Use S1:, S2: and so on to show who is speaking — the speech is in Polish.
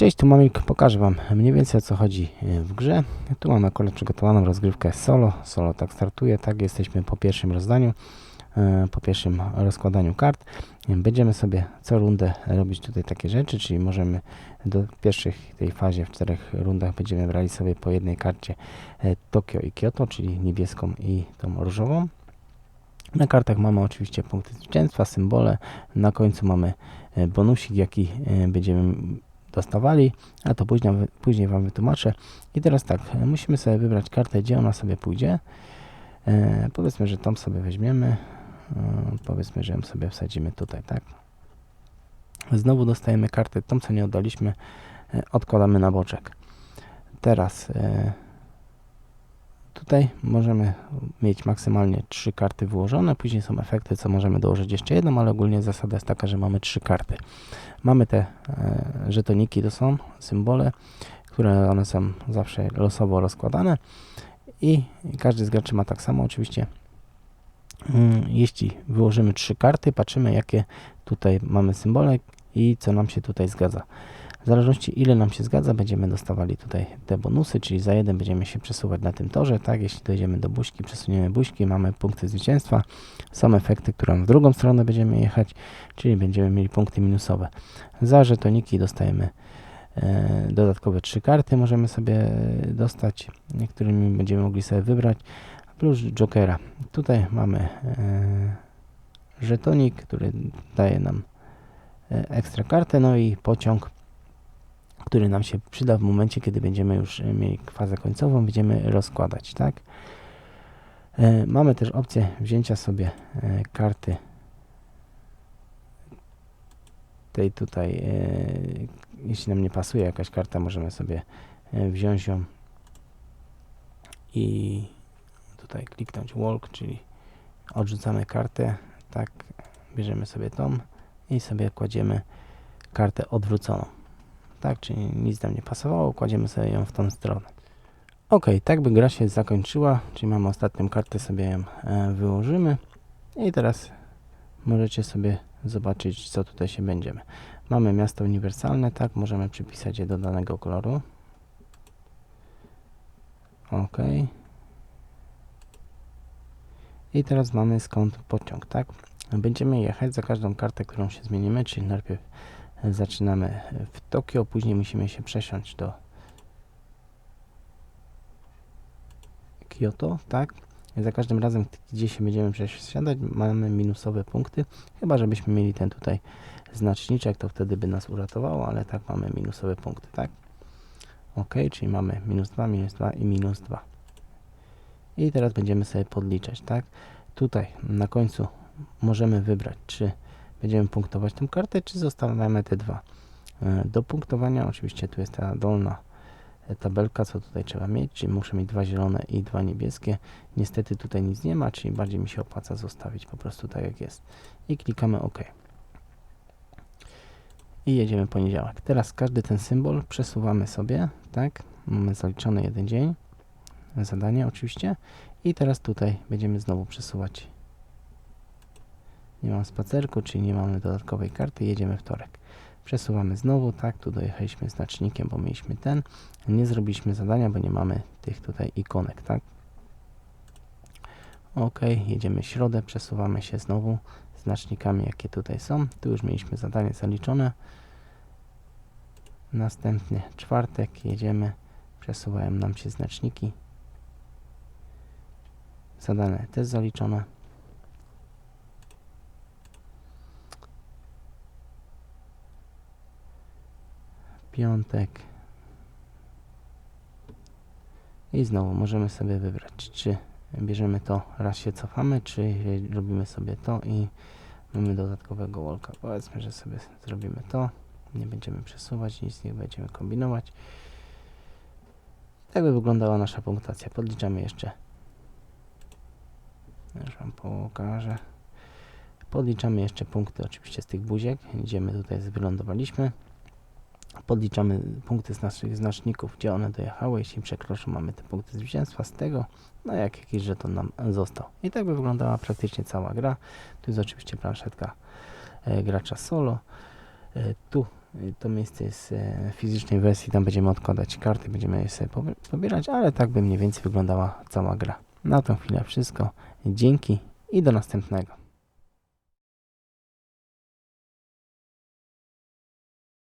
S1: Cześć, tu Mamik, pokażę Wam mniej więcej o co chodzi e, w grze. Tu mamy akurat przygotowaną rozgrywkę solo. Solo tak startuje, tak jesteśmy po pierwszym rozdaniu, e, po pierwszym rozkładaniu kart. Będziemy sobie co rundę robić tutaj takie rzeczy, czyli możemy do pierwszych tej fazie w czterech rundach będziemy brali sobie po jednej karcie e, Tokio i Kyoto, czyli niebieską i tą różową. Na kartach mamy oczywiście punkty zwycięstwa, symbole. Na końcu mamy e, bonusik, jaki e, będziemy dostawali, a to później, później Wam wytłumaczę. I teraz tak, musimy sobie wybrać kartę, gdzie ona sobie pójdzie. E, powiedzmy, że tą sobie weźmiemy. E, powiedzmy, że ją sobie wsadzimy tutaj, tak? Znowu dostajemy kartę, tą co nie oddaliśmy, e, odkładamy na boczek. Teraz e, tutaj możemy mieć maksymalnie trzy karty wyłożone, później są efekty, co możemy dołożyć jeszcze jedną, ale ogólnie zasada jest taka, że mamy trzy karty. Mamy te e, żetoniki, to są symbole, które one są zawsze losowo rozkładane i każdy z graczy ma tak samo oczywiście. Mm, Jeśli wyłożymy trzy karty, patrzymy jakie tutaj mamy symbole i co nam się tutaj zgadza. W zależności ile nam się zgadza, będziemy dostawali tutaj te bonusy, czyli za jeden będziemy się przesuwać na tym torze, tak? Jeśli dojdziemy do buźki, przesuniemy buźki, mamy punkty zwycięstwa. Są efekty, którą w drugą stronę będziemy jechać, czyli będziemy mieli punkty minusowe. Za żetoniki dostajemy e, dodatkowe trzy karty, możemy sobie dostać, którymi będziemy mogli sobie wybrać, plus jokera. Tutaj mamy e, żetonik, który daje nam e, ekstra kartę, no i pociąg, który nam się przyda w momencie, kiedy będziemy już e, mieli fazę końcową, będziemy rozkładać, tak? E, Mamy też opcję wzięcia sobie e, karty tej tutaj, jeśli nam nie pasuje jakaś karta, możemy sobie wziąć ją i tutaj kliknąć walk, czyli odrzucamy kartę, tak, bierzemy sobie tą i sobie kładziemy kartę odwróconą. Tak, czyli nic nam nie pasowało, kładziemy sobie ją w tą stronę. Ok, tak by gra się zakończyła, czyli mamy ostatnią kartę, sobie ją e, wyłożymy i teraz możecie sobie zobaczyć, co tutaj się będziemy. Mamy miasto uniwersalne, tak, możemy przypisać je do danego koloru. Ok. I teraz mamy skąd pociąg, tak? Będziemy jechać za każdą kartę, którą się zmienimy, czyli najpierw zaczynamy w Tokio, później musimy się przesiąść do Kyoto, tak? Za każdym razem, gdzie się będziemy przesiadać, mamy minusowe punkty, chyba żebyśmy mieli ten tutaj znaczniczek, to wtedy by nas uratowało, ale tak mamy minusowe punkty, tak? Ok, czyli mamy minus 2, minus 2 i minus 2. I teraz będziemy sobie podliczać, tak? Tutaj na końcu możemy wybrać, czy będziemy punktować tę kartę, czy zostawiamy te dwa. E, Do punktowania oczywiście tu jest ta dolna e, tabelka, co tutaj trzeba mieć, czyli muszę mieć dwa zielone i dwa niebieskie. Niestety tutaj nic nie ma, czyli bardziej mi się opłaca zostawić po prostu tak jak jest. I klikamy OK. I jedziemy poniedziałek. Teraz każdy ten symbol przesuwamy sobie, tak? Mamy zaliczony jeden dzień, zadanie oczywiście. I teraz tutaj będziemy znowu przesuwać. Nie mam spacerku, czyli nie mamy dodatkowej karty, jedziemy wtorek. Przesuwamy znowu, tak, tu dojechaliśmy znacznikiem, bo mieliśmy ten. Nie zrobiliśmy zadania, bo nie mamy tych tutaj ikonek, tak. Ok, jedziemy środę, przesuwamy się znowu znacznikami, jakie tutaj są. Tu już mieliśmy zadanie zaliczone. Następny czwartek jedziemy, przesuwają nam się znaczniki. Zadane też zaliczone. Piątek. I znowu możemy sobie wybrać, czy bierzemy to, raz się cofamy, czy robimy sobie to i mamy dodatkowego walka. Powiedzmy, że sobie zrobimy to. Nie będziemy przesuwać, nic nie będziemy kombinować. Tak by wyglądała nasza punktacja. Podliczamy jeszcze już Wam pokażę. Podliczamy jeszcze punkty oczywiście z tych buziek. Idziemy tutaj, wylądowaliśmy. Podliczamy punkty z naszych znaczników, gdzie one dojechały. Jeśli przekroczą, mamy te punkty zwycięstwa z tego. No jak jakiś żeton nam został. I tak by wyglądała praktycznie cała gra. Tu jest oczywiście planszetka e, gracza solo. E, Tu e, to miejsce jest e, w fizycznej wersji, tam będziemy odkładać karty, będziemy je sobie pobierać, ale tak by mniej więcej wyglądała cała gra. Na tą chwilę wszystko. Dzięki i do następnego.